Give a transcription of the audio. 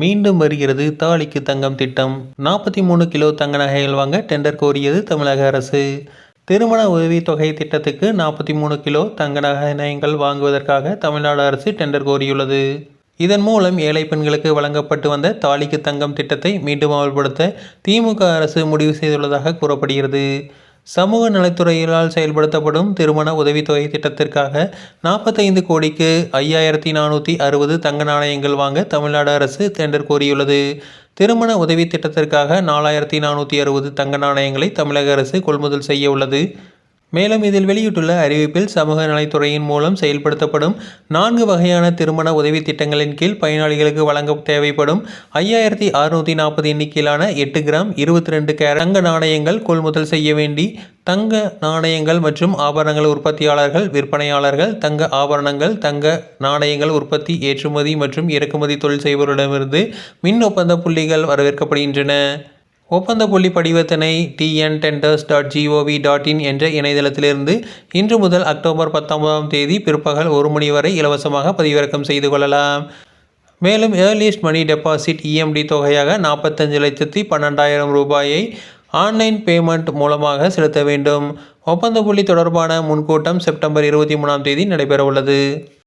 மீண்டும் வருகிறது தாலிக்கு தங்கம் திட்டம். நாற்பத்தி மூணு கிலோ தங்க நகைகள் வாங்க டெண்டர் கோரியது தமிழக அரசு. திருமண உதவித்தொகை திட்டத்துக்கு நாற்பத்தி மூணு கிலோ தங்க நகைகள் வாங்குவதற்காக தமிழ்நாடு அரசு டெண்டர் கோரியுள்ளது. இதன் மூலம் ஏழை பெண்களுக்கு வழங்கப்பட்டு வந்த தாலிக்கு தங்கம் திட்டத்தை மீண்டும் அமல்படுத்த திமுக அரசு முடிவு செய்துள்ளதாக கூறப்படுகிறது. சமூக நலத்துறையினால் செயல்படுத்தப்படும் திருமண உதவித்தொகை திட்டத்திற்காக நாற்பத்தைந்து கோடிக்கு ஐயாயிரத்தி நானூற்றி அறுபது தங்க நாணயங்கள் வாங்க தமிழ்நாடு அரசு டெண்டர் கோரியுள்ளது. திருமண உதவி திட்டத்திற்காக நாலாயிரத்தி நானூற்றி அறுபது தங்க நாணயங்களை தமிழக அரசு கொள்முதல் செய்ய உள்ளது. மேலும் இதில் வெளியிட்டுள்ள அறிவிப்பில் சமூக நலத்துறையின் மூலம் செயல்படுத்தப்படும் நான்கு வகையான திருமண உதவி திட்டங்களின் கீழ் பயனாளிகளுக்கு வழங்க தேவைப்படும் ஐயாயிரத்தி அறுநூற்றி நாற்பது எண்ணிக்கையிலான எட்டு கிராம் இருபத்தி ரெண்டு கேர தங்க நாணயங்கள் கொள்முதல் செய்ய வேண்டி தங்க நாணயங்கள் மற்றும் ஆபரணங்கள் உற்பத்தியாளர்கள் விற்பனையாளர்கள் தங்க ஆபரணங்கள் தங்க நாணயங்கள் உற்பத்தி ஏற்றுமதி மற்றும் இறக்குமதி தொழில் செய்வோரிடமிருந்து மின் ஒப்பந்த புள்ளிகள் வரவேற்கப்படுகின்றன. ஒப்பந்த புள்ளி படிவத்தினை TN tenders dot G O V dot in என்ற இணையதளத்திலிருந்து இன்று முதல் அக்டோபர் பத்தொன்பதாம் தேதி பிற்பகல் ஒரு மணி வரை இலவசமாக பதிவிறக்கம் செய்து கொள்ளலாம். மேலும் ஏர்லியஸ்ட் மணி டெபாசிட் இஎம்டி தொகையாக நாற்பத்தஞ்சு லட்சத்தி பன்னெண்டாயிரம் ரூபாயை ஆன்லைன் பேமெண்ட் மூலமாக செலுத்த வேண்டும். ஒப்பந்த புள்ளி தொடர்பான முன்கூட்டம் செப்டம்பர் இருபத்தி மூணாம் தேதி நடைபெறவுள்ளது.